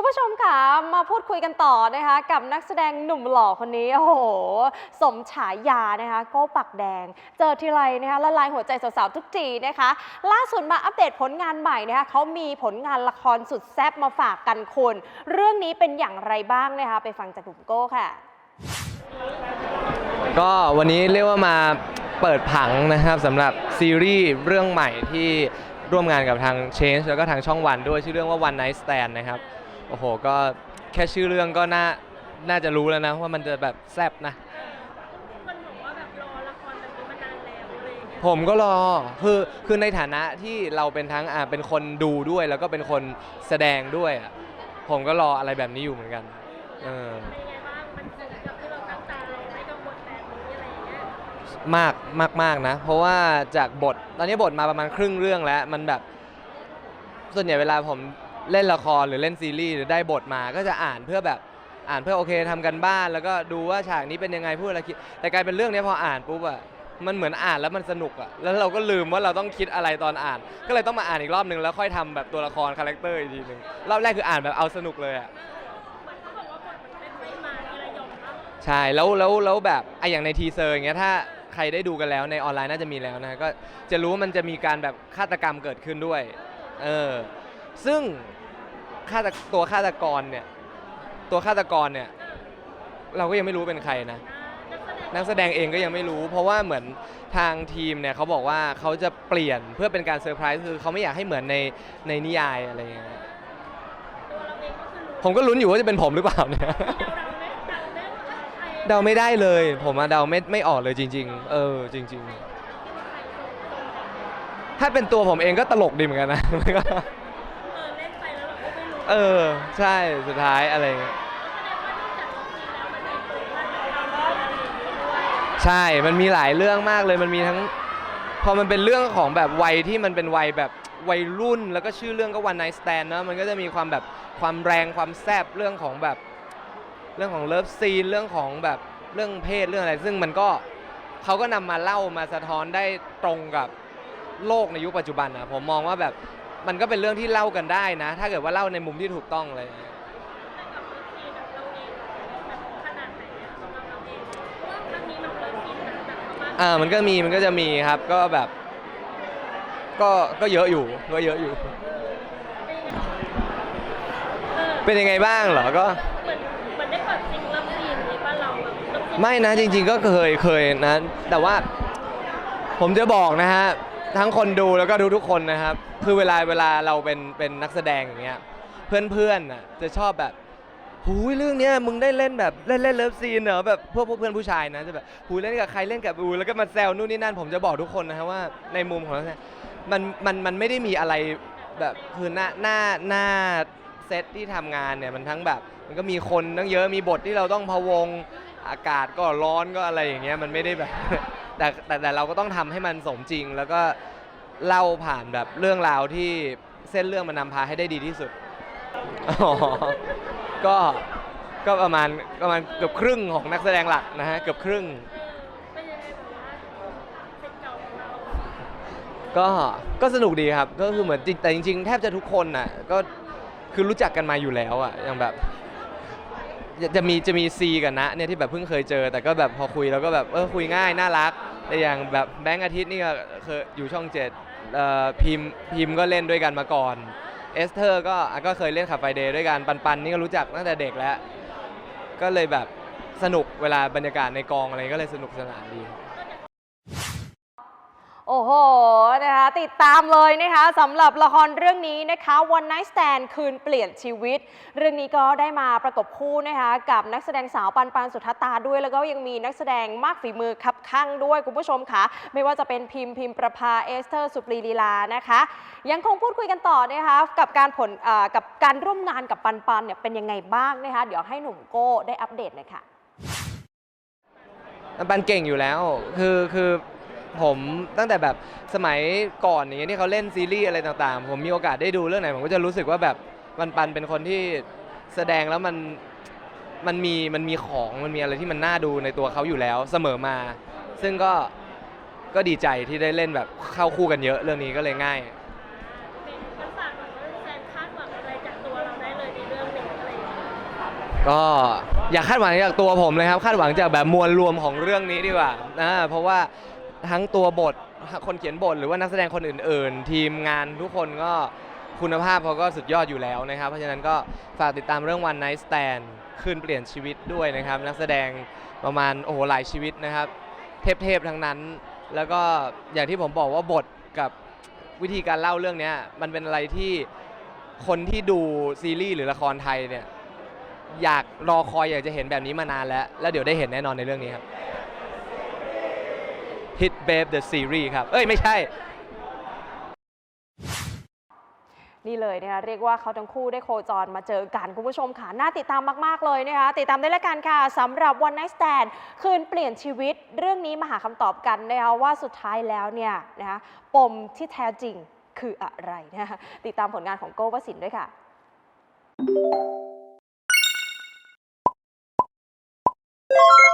คุณผู้ชมค่ะมาพูดคุยกันต่อนะคะ กับนักแสดงหนุ่มหล่อคนนี้โอ้โห สมฉายานะคะโก้ปักแดง เจอทีไรนะคะละลายหัวใจสาวๆทุกทีนะคะ ล่าสุดมาอัปเดตผลงานใหม่นะคะเขามีผลงานละครสุดแซ่บมาฝากกันคุณเรื่องนี้เป็นอย่างไรบ้างนะคะ ไปฟังจากหนุ่มโก้ค่ะ ก็วันนี้เรียกว่ามาเปิดผังนะครับสำหรับซีรีส์เรื่องใหม่ที่ร่วมงานกับทาง Change แล้วก็ทางช่องวันด้วยชื่อเรื่องว่า One Night Stand นะครับ โอ้โห ก็แค่ชื่อเรื่องก็น่า น่าจะรู้แล้วนะ ว่ามันจะแบบแซ่บนะ คนบอกว่าแบบรอละครแบบนี้มานานแล้วอะไรอย่างเงี้ยผมก็รอ คือ คือในฐานะที่เราเป็นทั้ง อ่า เป็นคนดูด้วย แล้วก็เป็นคนแสดงด้วยอะผมก็รออะไรแบบนี้อยู่เหมือนกัน เออ เป็นยังไงบ้างมันสนุกกับที่เราตั้งใจไม่กังวลแบบนี้อะไรอย่างเงี้ยมากมากมากนะ เพราะว่าจากบท ตอนนี้บทมาประมาณครึ่งเรื่องแล้ว มันแบบ ส่วนใหญ่เวลาผม เล่นละครหรือเล่นซีรีส์หรือได้บทมาก็จะอ่านเพื่อแบบอ่านเพื่อโอเคทำกันบ้าน แล้วก็ดูว่าฉากนี้เป็นยังไงพูดอะไรคิดแต่กลายเป็นเรื่องนี้พออ่านปุ๊บอะมันเหมือนอ่านแล้วมันสนุกอะแล้วเราก็ลืมว่าเราต้องคิดอะไรตอนอ่าน ก็เลยต้องมาอ่านอีกรอบนึงแล้วค่อยทำแบบตัวละครคาแรคเตอร์อีกทีหนึ่งรอบแรกคืออ่านแบบเอาสนุกเลยอะมันเขาบอกว่าบทมันเป็นไม่มาที่ระยองเนาะใช่แล้วแล้วแล้วแบบไอะอย่างในทีเซอร์อย่างเงี้ยถ้าใครได้ดูกันแล้วในออนไลน์น่าจะมีแล้วนะก็จะรู้ว่ามันจะมีการแบบฆาตกรรมเกิดขึ้นด้วยเออซึ่ง ฆาตตัวฆาตกรเนี่ยตัวฆาตกรเนี่ยเราก็ยังไม่รู้เป็นใครนะนักแสดงนักแสดงเองก็ยังไม่รู้ เพราะว่าเหมือนทางทีมเนี่ยเขาบอกว่าเขาจะเปลี่ยนเพื่อเป็นการเซอร์ไพรส์คือเขาไม่อยากให้เหมือนในในนิยายอะไรอย่างเงี้ยตัวเราเองก็คือรู้ผมก็ลุ้นอยู่ว่าจะเป็นผมหรือเปล่าเนี่ยเดาเราไหมเดาได้ว่าใครเดาไม่ได้เลย ผมอะเดาไม่ไม่ออกเลยจริง ๆ เออ จริง ๆ ถ้าเป็นตัวผมเองก็ตลกดีเหมือนกันนะ มันก็ เออเล่นไปแล้ว เออ ใช่สุดท้ายอะไรเงี้ยใช่ มันมีหลายเรื่องมากเลย มันมีทั้ง พอมันเป็นเรื่องของแบบวัยที่มันเป็นวัยแบบวัยรุ่น แล้วก็ชื่อเรื่องก็ one night stand เนอะมันก็จะมีความแบบความแรงความแซบเรื่องของแบบ เรื่องของเลิฟซีน เรื่องของแบบเรื่องเพศเรื่องอะไร ซึ่งมันก็เขาก็นำมาเล่ามาสะท้อนได้ตรงกับโลกในยุคปัจจุบันนะผมมองว่าแบบ มันก็เป็นเรื่องที่เล่ากันได้นะ ถ้าเกิดว่าเล่าในมุมที่ถูกต้องอะไรอย่างเลยแต่กับเลิฟซีนแบบเราเองแบบขนาดไหนอะสำหรับเราเองเพราะว่าครั้งนี้มันเลิฟซีนแบบแบบประมาณอ่ามันก็มีมันก็จะมีครับก็แบบ ก็ก็เยอะอยู่ก็เยอะอยู่เออเป็นยังไงบ้างเหรอก็เหมือนเหมือนได้เปิดซิงเลิฟซีนนี้ป่ะเราแบบเลิฟซีนไม่นะจริง ๆ ก็เคยเคยนะแต่ว่าผมจะบอกนะฮะ ทั้งคนดูแล้วก็ทุกๆคนนะครับ คือเวลาเวลาเราเป็นเป็นนักแสดงอย่างเงี้ย เพื่อนๆน่ะจะชอบแบบหูยเรื่องเนี้ยมึงได้เล่นแบบเล่นเล่นเลิฟซีนเหรอแบบพวกพวกเพื่อนผู้ชายนะจะแบบหูยเล่นกับใครเล่นกับอูแล้วก็มาแซวนู่นนี่นั่นผมจะบอกทุกคนนะฮะว่าในมุมของนักแสดงมันมันมันไม่ได้มีอะไรแบบคือหน้าหน้าหน้าเซตที่ทำงานเนี่ยมันทั้งแบบ มันก็มีคนตั้งเยอะมีบทที่เราต้องพะวงอากาศก็ร้อนก็อะไรอย่างเงี้ยมันไม่ได้แบบ แต่แต่แต่เราก็ต้องทำให้มันสมจริง แล้วก็เล่าผ่านแบบเรื่องราวที่เส้นเรื่องมันนำพาให้ได้ดีที่สุดอ๋อก็ก็ประมาณประมาณเกือบครึ่งของนักแสดงหลักนะฮะเกือบครึ่ง เป็นยังไงแบบว่าเป็นเก่าของเราก็ก็สนุกดีครับ ก็คือเหมือนจริงแต่จริง ๆ แทบจะทุกคนน่ะก็คือรู้จักกันมาอยู่แล้วอะอย่างแบบจะจะมีจะมีซีกับนะเนี่ยที่แบบเพิ่งเคยเจอ แต่ก็แบบพอคุยแล้วก็แบบเออคุยง่ายน่ารัก แต่อย่างแบบแบงค์อาทิตย์นี่ก็เคยอยู่ช่องเจ็ดเอ่อพิมพ์พิมพ์ก็เล่นด้วยกันมาก่อน เอสเธอร์ก็อะก็เคยเล่นขับไฟเดย์ด้วยกัน ปันปันนี่ก็รู้จักตั้งแต่เด็กแล้ว ก็เลยแบบสนุกเวลาบรรยากาศในกองอะไรก็เลยสนุกสนานดี โอ้โหนะคะติดตามเลยนะคะสำหรับละครเรื่องนี้นะคะ One Night Stand คืนเปลี่ยนชีวิต เรื่องนี้ก็ได้มาประกบคู่นะคะกับนักแสดงสาวปันปันสุทธตาด้วย แล้วก็ยังมีนักแสดงมากฝีมือคับข้างด้วยคุณผู้ชมค่ะไม่ว่าจะเป็นพิมพ์พิมพ์ประภาเอสเตอร์สุปรีลีลานะคะ ยังคงพูดคุยกันต่อนะคะกับการผลกับการร่วมงานกับปันปันเนี่ยเป็นยังไงบ้างนะคะเดี๋ยวให้หนุ่มโก้ได้อัปเดตหน่อยค่ะปันปันเก่งอยู่แล้วคือคือ ผมตั้งแต่แบบสมัยก่อนอย่างเงี้ยที่เขาเล่นซีรีส์อะไรต่างๆ ผมมีโอกาสได้ดูเรื่องไหน ผมก็จะรู้สึกว่าแบบปันปันเป็นคนที่แสดงแล้วมันมันมีมันมีของมันมีอะไรที่มันน่าดูในตัวเขาอยู่แล้วเสมอมา ซึ่งก็ก็ดีใจที่ได้เล่นแบบเข้าคู่กันเยอะเรื่องนี้ก็เลยง่าย เป็นมันฝากหน่อยว่าแฟนคาดหวังอะไรจากตัวเราได้เลยในเรื่องนี้ก็อย่าคาดหวังจากตัวผมเลยครับ คาดหวังจากแบบมวลรวมของเรื่องนี้ดีกว่านะเพราะว่า ทั้งตัวบทคนเขียนบทหรือว่านักแสดงคนอื่น ๆ ทีมงานทุกคนก็คุณภาพเขาก็สุดยอดอยู่แล้วนะครับ เพราะฉะนั้นก็ฝากติดตามเรื่อง One Night Stand คืนเปลี่ยนชีวิตด้วยนะครับ นักแสดงประมาณโอ้โหหลายชีวิตนะครับ เทพๆทั้งนั้น แล้วก็อย่างที่ผมบอกว่าบทกับวิธีการเล่าเรื่องนี้มันเป็นอะไรที่คนที่ดูซีรีส์หรือละครไทยเนี่ยอยากรอคอยอยากจะเห็นแบบนี้มานานแล้ว แล้วเดี๋ยวได้เห็นแน่นอนในเรื่องนี้ครับ Hit Babe the Series ครับ เอ้ย ไม่ใช่ นี่เลยเนะคะเรียกว่าเขาทั้งคู่ได้โคจรมาเจอกันคุณผู้ชมค่ะ น่าติดตามมาก ๆ เลยนะคะ ติดตามได้แล้วกันค่ะสำหรับ One Night Stand คืนเปลี่ยนชีวิตเรื่องนี้มาหาคำตอบกันนะคะว่าสุดท้ายแล้วเนี่ยนะคะปมที่แท้จริงคืออะไรนะคะติดตามผลงานของโก้วสินด้วยค่ะ you